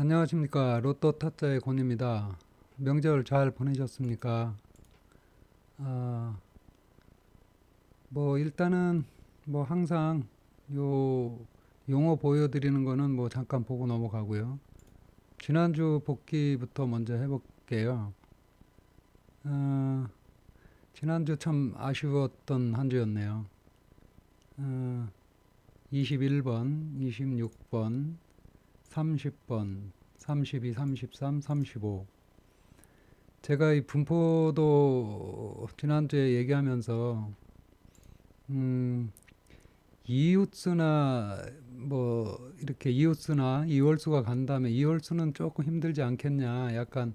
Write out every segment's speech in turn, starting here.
안녕하십니까 로또 타짜의 권입니다. 명절 잘 보내셨습니까? 아, 뭐 일단은 뭐 항상 요 용어 보여드리는 거는 뭐 잠깐 보고 넘어가고요. 지난주 복귀부터 먼저 해볼게요. 아, 지난주 참 아쉬웠던 한 주였네요. 아, 21번, 26번, 30번, 32, 33, 35. 제가 이 분포도 지난주에 얘기하면서 음, 이웃수나 뭐 이렇게 이웃수나 이월수가 간다면 이월수는 조금 힘들지 않겠냐. 약간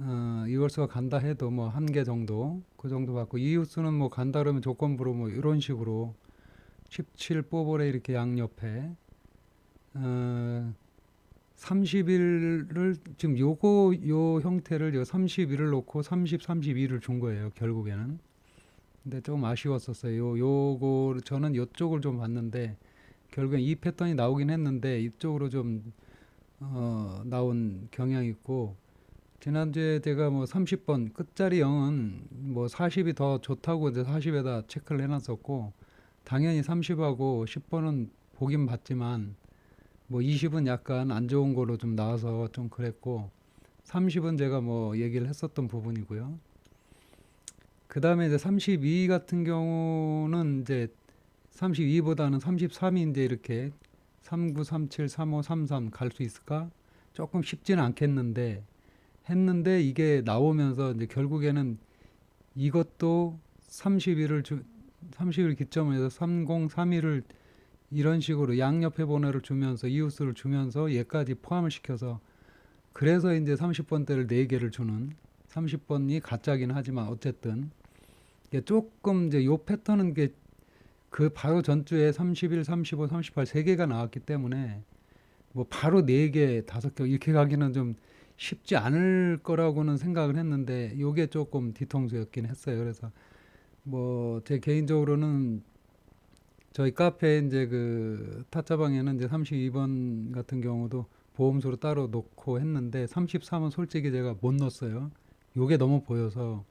어, 이월수가 간다 해도 뭐 한 개 정도 그 정도 받고 이웃수는 뭐 간다 그러면 조건부로 뭐 이런 식으로 17 뽑으래 이렇게 양옆에 어, 30일을 지금 요거 요 형태를 요 31을 놓고 30, 32를 준 거예요 결국에는. 근데 조금 아쉬웠었어요. 요 요거 저는 요쪽을 좀 봤는데 결국엔 이 패턴이 나오긴 했는데 이쪽으로 좀 어, 나온 경향이 있고 지난주에 제가 뭐 30번 끝자리 0은 뭐 40이 더 좋다고 이제 40에다 체크를 해놨었고 당연히 30하고 10번은 보긴 봤지만 뭐 20은 약간 안 좋은 거로 좀 나와서 좀 그랬고 30은 제가 뭐 얘기를 했었던 부분이고요. 그 다음에 이제 32 같은 경우는 이제 32보다는 33이 이제 이렇게 39, 37, 35, 33 갈 수 있을까? 조금 쉽지는 않겠는데 했는데 이게 나오면서 이제 결국에는 이것도 31을 주, 30일 기점으로 해서 30, 31을 이런 식으로 양옆에 번호를 주면서 이웃수를 주면서 얘까지 포함을 시켜서 그래서 이제 30번대를 4개를 주는 30번이 가짜긴 하지만 어쨌든 이게 조금 이제 요 패턴은 게그 바로 전주에 31, 35, 38 세 개가 나왔기 때문에 뭐 바로 네 개, 다섯 개 이렇게 가기는 좀 쉽지 않을 거라고는 생각을 했는데 요게 조금 뒤통수였긴 했어요. 그래서 뭐 제 개인적으로는 저희 카페 이제 그 타짜방에는 이제 32번 같은 경우도 보험소로 따로 놓고 했는데 33은 솔직히 제가 못 넣었어요. 요게 너무 보여서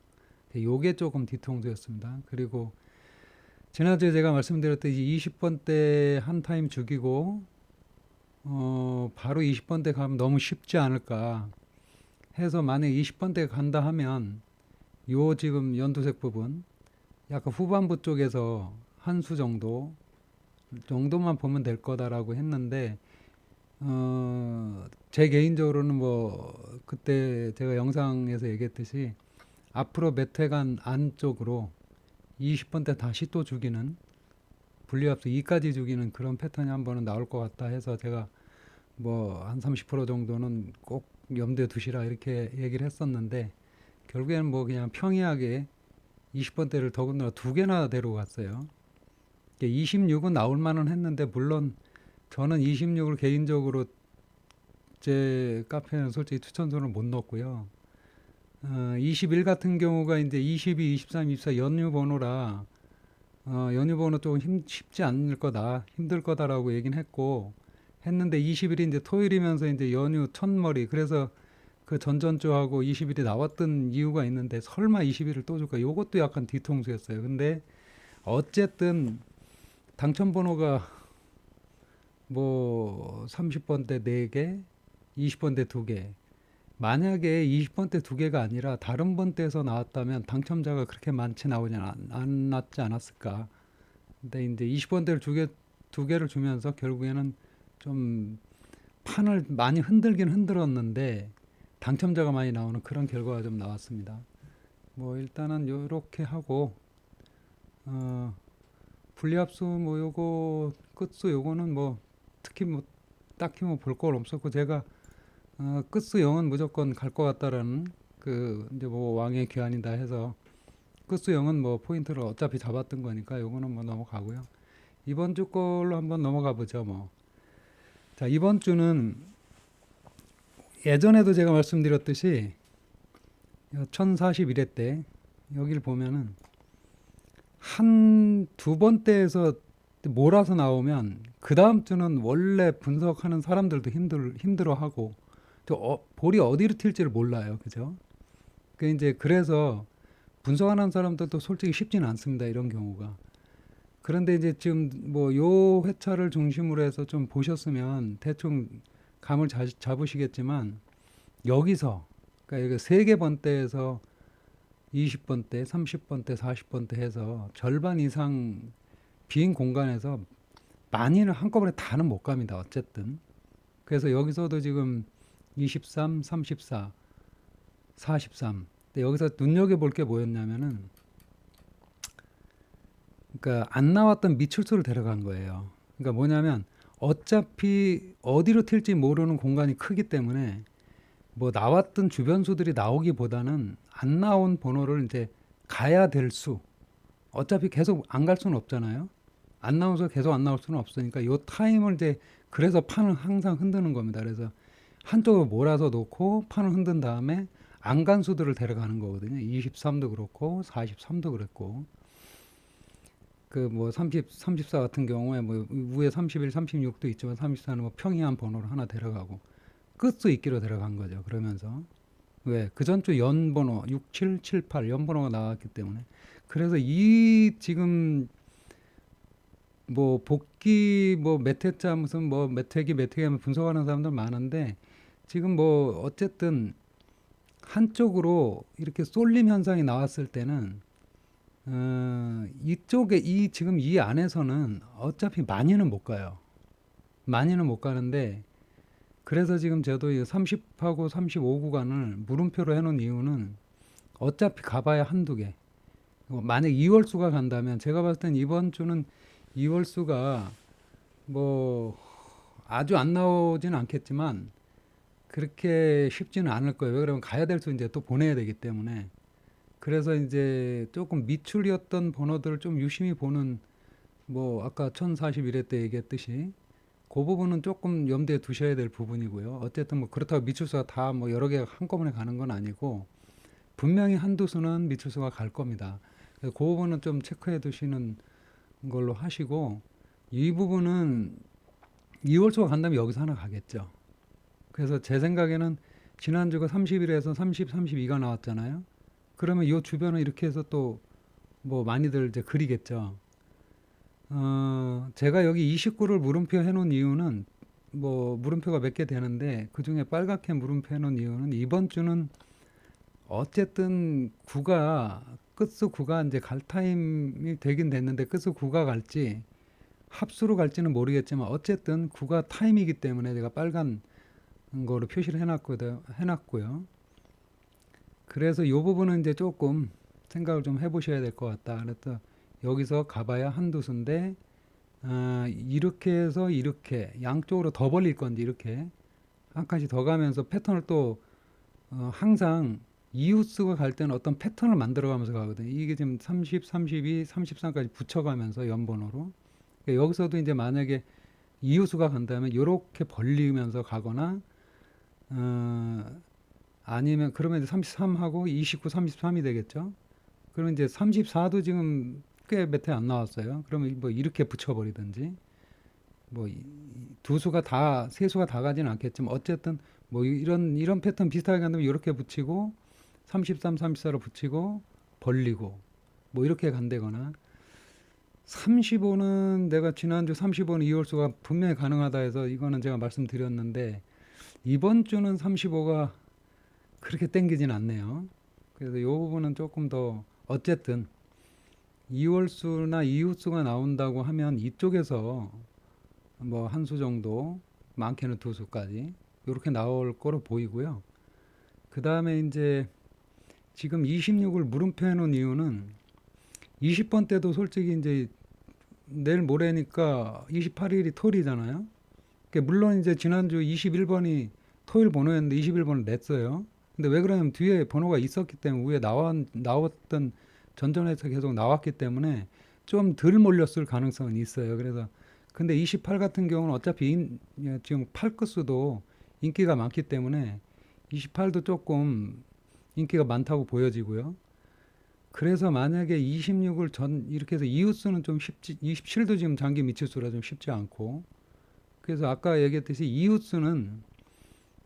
요게 조금 뒤통수였습니다. 그리고 지난주에 제가 말씀드렸듯이 20번 때 한 타임 죽이고 어 바로 20번 때 가면 너무 쉽지 않을까 해서 만약 20번 때 간다 하면 요 지금 연두색 부분 약간 후반부 쪽에서 한 수 정도 정도만 보면 될 거다라고 했는데 어, 제 개인적으로는 뭐 그때 제가 영상에서 얘기했듯이 앞으로 몇 회간 안쪽으로 20번 때 다시 또 죽이는 분리합수 2까지 죽이는 그런 패턴이 한 번은 나올 것 같다 해서 제가 뭐 한 30% 정도는 꼭 염두에 두시라 이렇게 얘기를 했었는데 결국에는 뭐 그냥 평이하게 20번 대를 더군다나 두 개나 데려갔어요. 26은 나올 만은 했는데 물론 저는 26을 개인적으로 제 카페는 솔직히 추천서를 못 넣었고요. 어, 21 같은 경우가 이제 22, 23, 24 연휴 번호라 어, 연휴 번호 조금 힘, 쉽지 않을 거다, 힘들 거다라고 얘기는 했고 했는데 20일이 이제 토요일이면서 이제 연휴 첫머리 그래서 그 전전주하고 20일이 나왔던 이유가 있는데 설마 20일을 또 줄까? 요것도 약간 뒤통수였어요. 근데 어쨌든 당첨 번호가 뭐 30번대 4개, 20번대 2개. 만약에 20번대 2개가 아니라 다른 번대에서 나왔다면 당첨자가 그렇게 많지 나오지 않, 않았지 않았을까. 근데 이제 20번대를 두 개, 두 개를 주면서 결국에는 좀 판을 많이 흔들긴 흔들었는데 당첨자가 많이 나오는 그런 결과가 좀 나왔습니다. 뭐 일단은 요렇게 하고 어 분리합수 뭐 요거 끝수 요거는 뭐 특히 뭐 딱히 뭐 볼 걸 없었고 제가 어 끝수 0은 무조건 갈 것 같다라는 그 이제 뭐 왕의 귀환이다 해서 끝수 0은 뭐 포인트를 어차피 잡았던 거니까 요거는 뭐 넘어가고요. 이번 주 걸로 한번 넘어가 보죠 뭐. 자 이번 주는 예전에도 제가 말씀드렸듯이 1041회 때 여기를 보면은 한 두 번째에서 몰아서 나오면 그 다음 주는 원래 분석하는 사람들도 힘들 힘들어하고 저 어, 볼이 어디로 튈지를 몰라요. 그죠? 그 이제 그래서 분석하는 사람들도 솔직히 쉽지는 않습니다. 이런 경우가. 그런데 이제 지금 뭐 요 회차를 중심으로 해서 좀 보셨으면 대충 감을 자, 잡으시겠지만 여기서 그러니까 여기 세개 번대에서 20번대, 30번대, 40번대 해서 절반 이상 빈 공간에서 많이는 한꺼번에 다는 못 갑니다. 어쨌든. 그래서 여기서도 지금 23, 34, 43. 근데 여기서 눈여겨볼 게 뭐였냐면은 그러니까 안 나왔던 미출수를 데려간 거예요. 그러니까 뭐냐면 어차피 어디로 튈지 모르는 공간이 크기 때문에 뭐 나왔던 주변수들이 나오기보다는 안 나온 번호를 이제 가야 될 수. 어차피 계속 안 갈 수는 없잖아요. 안 나와서 계속 안 나올 수는 없으니까 요 타임을 이제 그래서 판을 항상 흔드는 겁니다. 그래서 한쪽으로 몰아서 놓고 판을 흔든 다음에 안 간 수들을 데려가는 거거든요. 23도 그렇고 43도 그랬고 그 뭐 30, 34 같은 경우에 뭐 위에 31, 36도 있지만 34는 뭐 평이한 번호를 하나 데려가고 끝수 있기로 데려간 거죠. 그러면서 왜 그 전 주 연 번호 6, 7, 7, 8 연 번호가 나왔기 때문에 그래서 이 지금 뭐 복귀 뭐몇 회자 무슨 뭐몇 회기 몇 회기 하면 분석하는 사람들 많은데 지금 뭐 어쨌든 한쪽으로 이렇게 쏠림 현상이 나왔을 때는 어, 이쪽에 이 지금 이 안에서는 어차피 많이는 못 가요. 많이는 못 가는데 그래서 지금 저도 이 30하고 35 구간을 물음표로 해놓은 이유는 어차피 가봐야 한두 개. 어, 만약 2월수가 간다면 제가 봤을 땐 이번 주는 2월수가 뭐 아주 안 나오지는 않겠지만 그렇게 쉽지는 않을 거예요. 왜 그러면 가야 될 수 이제 또 보내야 되기 때문에 그래서 이제 조금 미출이었던 번호들을 좀 유심히 보는 뭐 아까 1041회 때 얘기했듯이 그 부분은 조금 염두에 두셔야 될 부분이고요. 어쨌든 뭐 그렇다고 미출수가 다 뭐 여러 개가 한꺼번에 가는 건 아니고 분명히 한두 수는 미출수가 갈 겁니다. 그 부분은 좀 체크해 두시는 걸로 하시고 이 부분은 2월수가 간다면 여기서 하나 가겠죠. 그래서 제 생각에는 지난주가 31에서 30, 32가 나왔잖아요. 그러면 이 주변을 이렇게 해서 또 뭐 많이들 이제 그리겠죠. 어, 제가 여기 29를 물음표 해놓은 이유는 뭐 물음표가 몇 개 되는데 그 중에 빨갛게 물음표 해놓은 이유는 이번 주는 어쨌든 구가 끝수 구가 이제 갈 타임이 되긴 됐는데 끝수 구가 갈지 합수로 갈지는 모르겠지만 어쨌든 구가 타임이기 때문에 제가 빨간 거로 표시를 해놨거든 해놨고요. 그래서 이 부분은 이제 조금 생각을 좀 해보셔야 될 것 같다. 그래서 여기서 가봐야 한두 수인데 아, 이렇게 해서 이렇게 양쪽으로 더 벌릴 건지 이렇게 한 칸씩 더 가면서 패턴을 또 어, 항상 이웃수가 갈 때는 어떤 패턴을 만들어가면서 가거든요. 이게 지금 30, 32, 33까지 붙여가면서 연번호로 그러니까 여기서도 이제 만약에 이웃수가 간다면 이렇게 벌리면서 가거나 어, 아니면 그러면 이제 33하고 29, 33이 되겠죠. 그러면 이제 34도 지금 꽤 몇 회 안 나왔어요. 그러면 뭐 이렇게 붙여버리든지 뭐 두 수가 다 세 수가 다 가지는 않겠지만 어쨌든 뭐 이런 이런 패턴 비슷하게 간다면 이렇게 붙이고 33, 34로 붙이고 벌리고 뭐 이렇게 간다거나 35는 내가 지난주 35는 이월수가 분명히 가능하다 해서 이거는 제가 말씀드렸는데 이번 주는 35가 그렇게 땡기진 않네요. 그래서 이 부분은 조금 더 어쨌든 2월수나 이웃수가 나온다고 하면 이쪽에서 뭐 한 수 정도 많게는 두 수까지 이렇게 나올 거로 보이고요. 그 다음에 이제 지금 26을 물음표 해놓은 이유는 20번 때도 솔직히 이제 내일 모레니까 28일이 토요일이잖아요. 그러니까 물론 이제 지난주 21번이 토요일 번호였는데 21번을 냈어요. 근데 왜 그러냐면 뒤에 번호가 있었기 때문에 위에 나왔, 나왔던 전전에서 계속 나왔기 때문에 좀 덜 몰렸을 가능성은 있어요. 그래서 근데 28 같은 경우는 어차피 인, 예, 지금 8끝수도 인기가 많기 때문에 28도 조금 인기가 많다고 보여지고요. 그래서 만약에 26을 전 이렇게 해서 이웃수는 좀 쉽지 27도 지금 장기 미칠수라 좀 쉽지 않고 그래서 아까 얘기했듯이 이웃수는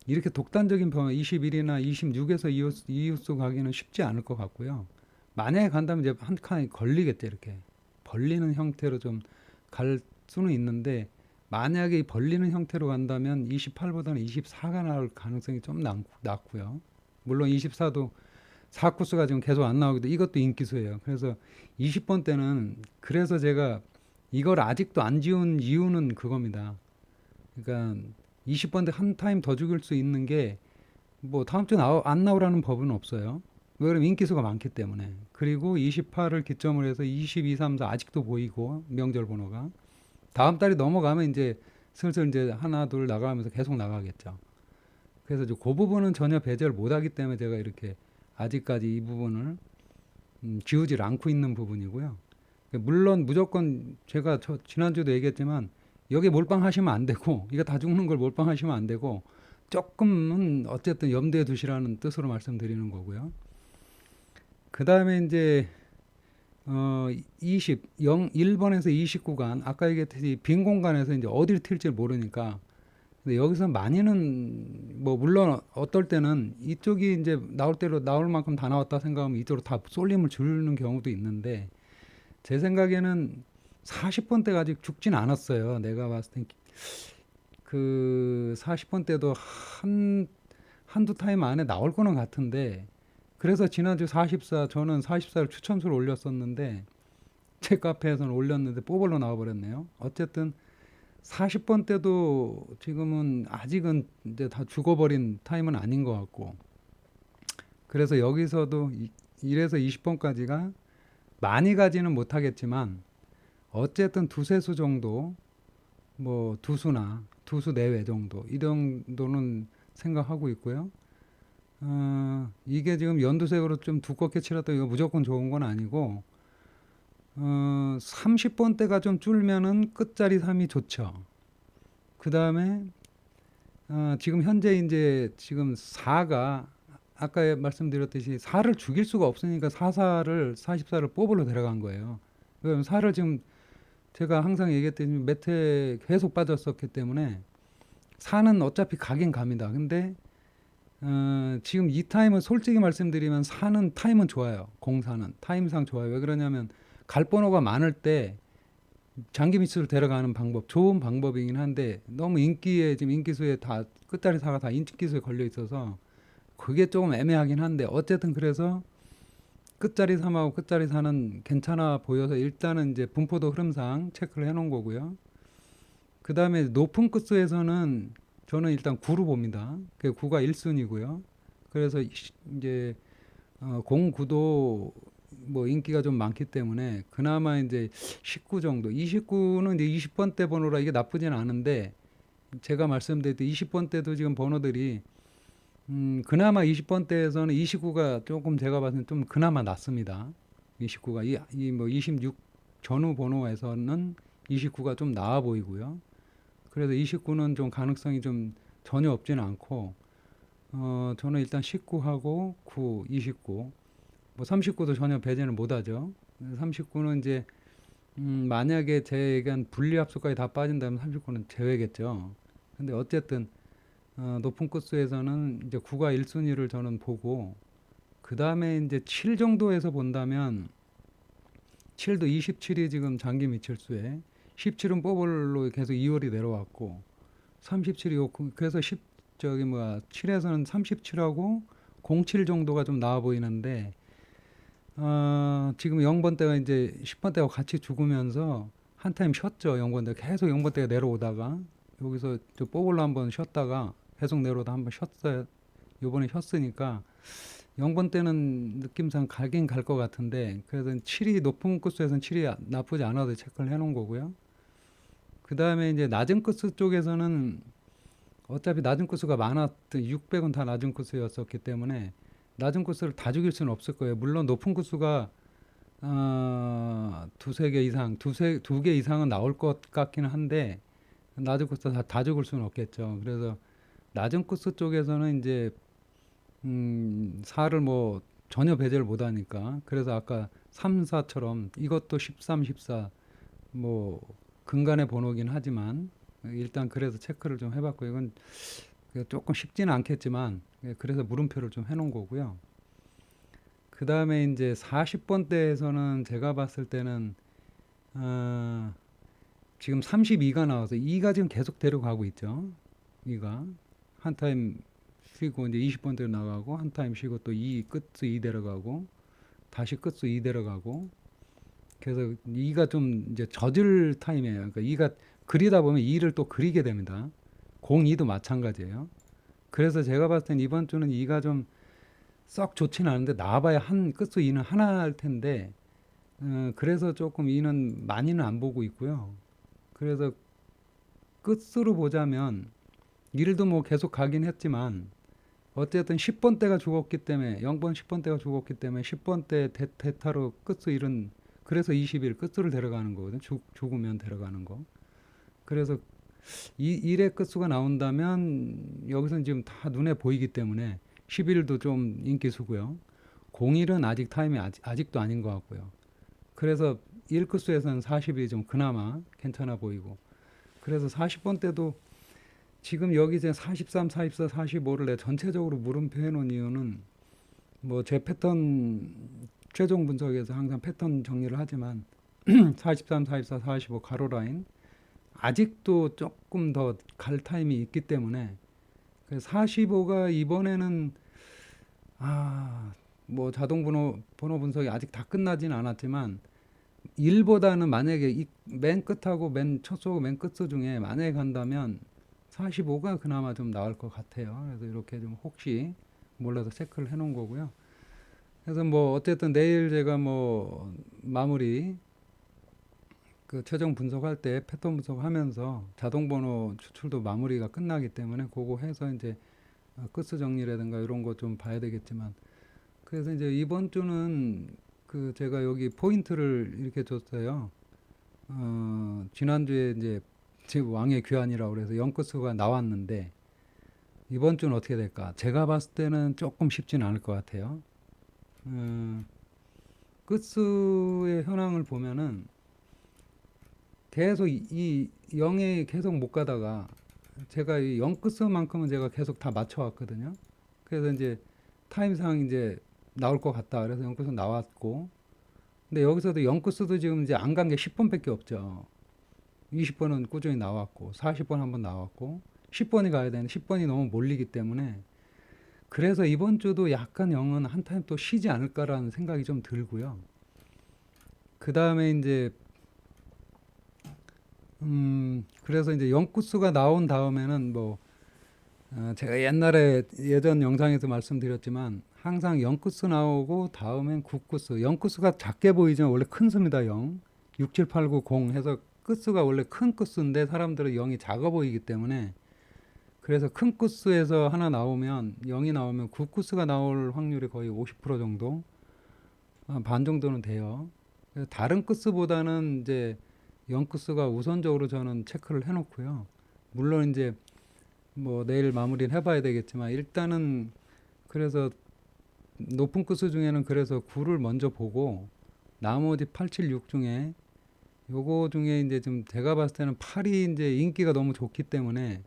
이렇게 독단적인 병원 21이나 26에서 이웃, 이웃수 가기는 쉽지 않을 것 같고요. 만약에 간다면 이제 한 칸이 걸리겠죠 이렇게 벌리는 형태로 좀 갈 수는 있는데 만약에 이 벌리는 형태로 간다면 28보다는 24가 나올 가능성이 좀 낮, 낮고요. 물론 24도 4코스가 지금 계속 안 나오기도 이것도 인기수예요. 그래서 20번 때는 그래서 제가 이걸 아직도 안 지운 이유는 그겁니다. 그러니까 20번 때 한 타임 더 죽일 수 있는 게 뭐 다음 주 나오, 안 나오라는 법은 없어요. 왜 그러면 인기수가 많기 때문에. 그리고 28을 기점으로 해서 22, 3, 4 아직도 보이고 명절 번호가 다음 달이 넘어가면 이제 슬슬 이제 하나 둘 나가면서 계속 나가겠죠. 그래서 이제 그 부분은 전혀 배제를 못하기 때문에 제가 이렇게 아직까지 이 부분을 음, 지우질 않고 있는 부분이고요. 물론 무조건 제가 저 지난주도 얘기했지만 여기 몰빵하시면 안 되고 이거 다 죽는 걸 몰빵하시면 안 되고 조금은 어쨌든 염두에 두시라는 뜻으로 말씀드리는 거고요. 그 다음에 이제 어 20, 0, 1번에서 29간 아까 얘기했듯이 빈 공간에서 이제 어디를 튈지 모르니까 근데 여기서 많이는 뭐 물론 어떨 때는 이쪽이 이제 나올 대로 나올 만큼 다 나왔다 생각하면 이쪽으로 다 쏠림을 주는 경우도 있는데 제 생각에는 40번 때가 아직 죽진 않았어요. 내가 봤을 땐 그 40번 때도 한 한두 타임 안에 나올 거는 같은데 그래서 지난주 44 저는 44를 추첨수를 올렸었는데 제 카페에서는 올렸는데 뽀벌로 나와버렸네요. 어쨌든 40번 때도 지금은 아직은 이제 다 죽어버린 타임은 아닌 것 같고 그래서 여기서도 1에서 20번까지가 많이 가지는 못하겠지만 어쨌든 두세 수 정도 뭐 두 수나 두 수 내외 정도 이 정도는 생각하고 있고요. 어, 이게 지금 연두색으로 좀 두껍게 칠했다 이거 무조건 좋은 건 아니고 어, 30번 대가 좀 줄면은 끝자리 3이 좋죠. 그 다음에 어, 지금 현재 이제 지금 4가 아까 말씀드렸듯이 4를 죽일 수가 없으니까 44를 44를 뽑으러 데려간 거예요. 왜냐면 4를 지금 제가 항상 얘기했듯이 매트에 계속 빠졌었기 때문에 4는 어차피 가긴 갑니다. 근데 어, 지금 이 타임은 솔직히 말씀드리면 4는 타임은 좋아요. 공사는 타임상 좋아요. 왜 그러냐면 갈 번호가 많을 때 장기 미스를 데려가는 방법 좋은 방법이긴 한데 너무 인기에 지금 인기수에 다 끝자리 사가 다 인기수에 걸려 있어서 그게 조금 애매하긴 한데 어쨌든 그래서 끝자리 3하고 끝자리 4는 괜찮아 보여서 일단은 이제 분포도 흐름상 체크를 해 놓은 거고요. 그 다음에 높은 끝수에서는 저는 일단 9로 봅니다. 그 9가 1순위고요. 그래서 이제 어, 09도 뭐 인기가 좀 많기 때문에 그나마 이제 19 정도. 29는 이제 20번 대 번호라 이게 나쁘진 않은데 제가 말씀드렸듯 20번 대도 지금 번호들이 음, 그나마 20번 대에서는 29가 조금 제가 봤을 때 좀 그나마 낫습니다. 29가 이 뭐 26 전후 번호에서는 29가 좀 나아 보이고요. 그래서 29는 좀 가능성이 좀 전혀 없지는 않고 어, 저는 일단 19하고 9, 29 뭐 39도 전혀 배제는 못하죠. 39는 이제 음, 만약에 제 얘기한 분리합수까지 다 빠진다면 39는 제외겠죠. 근데 어쨌든 어, 높은 코스에서는 이제 9가 1순위를 저는 보고 그 다음에 이제 7 정도에서 본다면 7도 27이 지금 장기 미칠수에 17은 뽀벌로 계속 2월이 내려왔고 37이 그래서 10 저기 뭐야 7에서는 37하고 07 정도가 좀 나와 보이는데 어, 지금 0번 대가 이제 10번 대와 같이 죽으면서 한 타임 쉬었죠. 0번 대 계속 0번 대가 내려오다가 여기서 저 뽀글로 한번 쉬었다가 계속 내려오다 한번 쉬었어요. 요번에 쉬었으니까 0번 때는 느낌상 가긴 갈 것 같은데 그래서 7이 높은 코스에서는 7이 나쁘지 않아도 체크를 해 놓은 거고요. 그 다음에 이제 낮은 코스 쪽에서는 어차피 낮은 코스가 많았던 600은 다 낮은 코스였었기 때문에 낮은 코스를 다 죽일 수는 없을 거예요. 물론 높은 코스가 어, 두세 개 이상, 두세 두 개 이상은 나올 것 같기는 한데 낮은 코스 다, 다 죽을 수는 없겠죠. 그래서 낮은 코스 쪽에서는 이제 음, 4를 뭐 전혀 배제를 못 하니까 그래서 아까 3, 4처럼 이것도 13, 14 뭐 근간의 번호긴 하지만 일단 그래서 체크를 좀 해봤고 이건 그 조금 쉽지는 않겠지만 예, 그래서 물음표를 좀 해놓은 거고요. 그 다음에 이제 40번대에서는 제가 봤을 때는 어, 지금 32가 나와서 2가 지금 계속 데려가고 있죠. 2가 한 타임 쉬고 이제 20번대로 나가고 한 타임 쉬고 또 2 끝수 2 데려가고 다시 끝수 2 데려가고 그래서 2가 좀 이제 젖을 타임이에요. 그러니까 2가 그리다 보면 2를 또 그리게 됩니다. 02도 마찬가지예요. 그래서 제가 봤을 땐 이번 주는 2가 좀 썩 좋지는 않은데 나와봐야 한 끝수 2는 하나일 텐데 어, 그래서 조금 2는 많이는 안 보고 있고요. 그래서 끝수로 보자면 1도 뭐 계속 가긴 했지만 어쨌든 10번 대가 죽었기 때문에 0번 10번 대가 죽었기 때문에 10번 대 대, 대타로 끝수 1은 그래서 21 끝수를 데려가는 거거든. 죽, 죽으면 데려가는 거. 그래서 이 1의 끝수가 나온다면 여기서는 지금 다 눈에 보이기 때문에 11도 좀 인기수고요. 01은 아직 타임이 아직, 아직도 아닌 것 같고요. 그래서 1끝수에서는 40이 좀 그나마 괜찮아 보이고 그래서 40번 때도 지금 여기 이제 43, 44, 45를 내 전체적으로 물음표 해놓은 이유는 뭐 제 패턴 최종 분석에서 항상 패턴 정리를 하지만 43, 44, 45 가로 라인 아직도 조금 더 갈 타임이 있기 때문에 45가 이번에는 아 뭐 자동 번호 번호 분석이 아직 다 끝나진 않았지만 1보다는 만약에 이 맨 끝하고 맨 첫소고 맨 끝소 중에 만약에 간다면 45가 그나마 좀 나을 것 같아요. 그래서 이렇게 좀 혹시 몰라서 체크를 해놓은 거고요. 그래서 뭐 어쨌든 내일 제가 뭐 마무리 그 최종 분석할 때 패턴 분석하면서 자동 번호 추출도 마무리가 끝나기 때문에 그거 해서 이제 어, 끝수 정리라든가 이런 거 좀 봐야 되겠지만 그래서 이제 이번 주는 그 제가 여기 포인트를 이렇게 줬어요. 어, 지난주에 이제 제 왕의 귀환이라고 그래서 영끝수가 나왔는데 이번 주는 어떻게 될까? 제가 봤을 때는 조금 쉽지는 않을 것 같아요. 어, 끝수의 현황을 보면은 계속 이, 이 영에 계속 못 가다가 제가 이 영끝수만큼은 제가 계속 다 맞춰왔거든요. 그래서 이제 타임상 이제 나올 것 같다. 그래서 영끝수 나왔고 근데 여기서도 영끝수도 지금 이제 안 간 게 10번밖에 없죠. 20번은 꾸준히 나왔고 40번 한번 나왔고 10번이 가야 되는데 10번이 너무 몰리기 때문에 그래서 이번 주도 약간 영은 한 타임 또 쉬지 않을까라는 생각이 좀 들고요. 그 다음에 이제 음 그래서 이제 영구수가 나온 다음에는 뭐 어, 제가 옛날에 예전 영상에서 말씀드렸지만 항상 영구수 나오고 다음엔 국구수 영구수가 작게 보이지만 원래 큰 수입니다 0 6, 7, 8, 9, 0 해서 끝수가 원래 큰 끝수인데 사람들은 0이 작아 보이기 때문에 그래서 큰 끝수에서 하나 나오면 0이 나오면 국구수가 나올 확률이 거의 50% 정도 아, 반 정도는 돼요. 다른 끝수보다는 이제 0 끝수가 우선적으로 저는 체크를 해놓고요. 물론 이제 뭐 내일 마무리를 해봐야 되겠지만 일단은 그래서 높은 끝수 중에는 그래서 9를 먼저 보고 나머지 8, 7, 6 중에 요거 중에 이제 좀 제가 봤을 때는 8이 이제 인기가 너무 좋기 때문에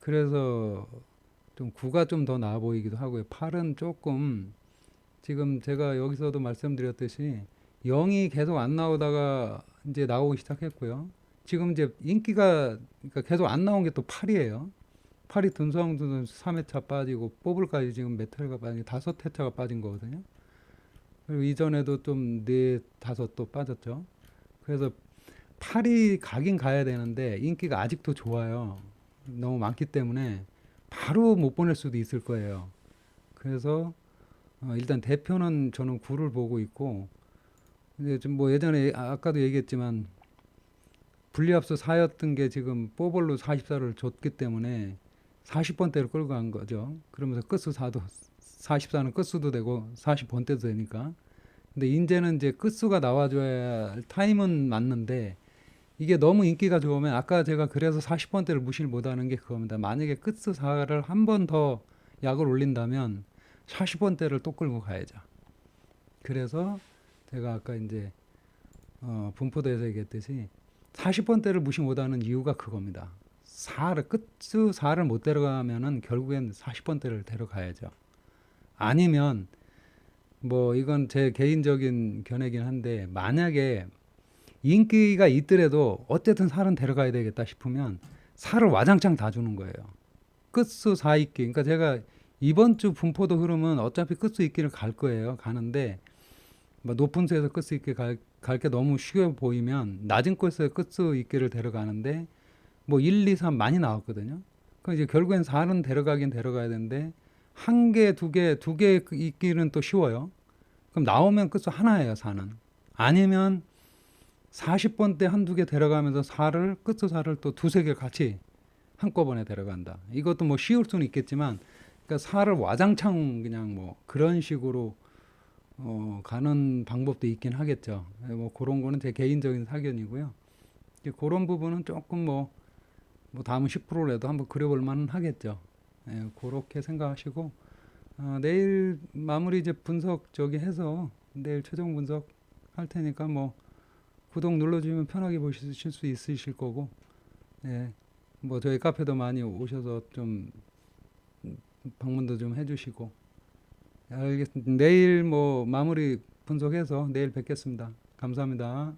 그래서 좀 9가 좀 더 나아 보이기도 하고요. 8은 조금 지금 제가 여기서도 말씀드렸듯이 0이 계속 안 나오다가 이제 나오기 시작했고요. 지금 이제 인기가 그러니까 계속 안 나온 게또 8이에요. 8이 둔성둔성 3회차 빠지고 뽑을까지 지금 몇 회가 빠지고 다섯 회차가 빠진 거거든요. 그리고 이전에도 좀 네 다섯 또 빠졌죠. 그래서 8이 가긴 가야 되는데 인기가 아직도 좋아요. 너무 많기 때문에 바로 못 보낼 수도 있을 거예요. 그래서 어, 일단 대표는 저는 9를 보고 있고 근데 좀뭐 예전에 아- 아까도 얘기했지만 분리합수 4였던 게 지금 뽀볼로 44를 줬기 때문에 40번대로 끌고 간 거죠. 그러면서 끝수 4도 44는 끝수도 되고 40번대도 되니까. 근데 이제는 이제 끝수가 나와줘야 할 타임은 맞는데 이게 너무 인기가 좋으면 아까 제가 그래서 40번대를 무시를 못하는 게 그겁니다. 만약에 끝수 4를 한 번 더 약을 올린다면 40번대를 또 끌고 가야죠. 그래서 제가 아까 이제 어, 분포도에서 얘기했듯이 40번대를 무시 못하는 이유가 그겁니다. 4를 끝수 4를 못 데려가면은 결국엔 40번대를 데려가야죠. 아니면 뭐 이건 제 개인적인 견해긴 한데 만약에 인기가 있더라도 어쨌든 살은 데려가야 되겠다 싶으면 살을 와장창 다 주는 거예요. 끝수 4 있기. 그러니까 제가 이번 주 분포도 흐름은 어차피 끝수 있기를 갈 거예요. 가는데 뭐 높은 수에서 끝수 있기 갈 게 너무 쉬워 보이면 낮은 곳에서 끝수 있기를 데려가는데 뭐 1, 2, 3 많이 나왔거든요. 그 이제 결국엔 4는 데려가긴 데려가야 되는데 한 개, 두 개, 두 개 있기는 또 쉬워요. 그럼 나오면 끝수 하나예요, 4는. 아니면 40번 때 한두 개 데려가면서 4를 끝수 4를 또 두세 개 같이 한꺼번에 데려간다. 이것도 뭐 쉬울 수는 있겠지만 그러니까 4를 와장창 그냥 뭐 그런 식으로 어, 가는 방법도 있긴 하겠죠. 뭐 그런 거는 제 개인적인 사견이고요. 그런 부분은 조금 뭐, 뭐 다음은 10%라도 한번 그려볼 만은 하겠죠. 예, 그렇게 생각하시고 어, 내일 마무리 이제 분석 저기 해서 내일 최종 분석 할 테니까 뭐 구독 눌러주면 편하게 보실 수 있으실 거고 예, 뭐 저희 카페도 많이 오셔서 좀 방문도 좀 해주시고 알겠습니다. 내일 뭐 마무리 분석해서 내일 뵙겠습니다. 감사합니다.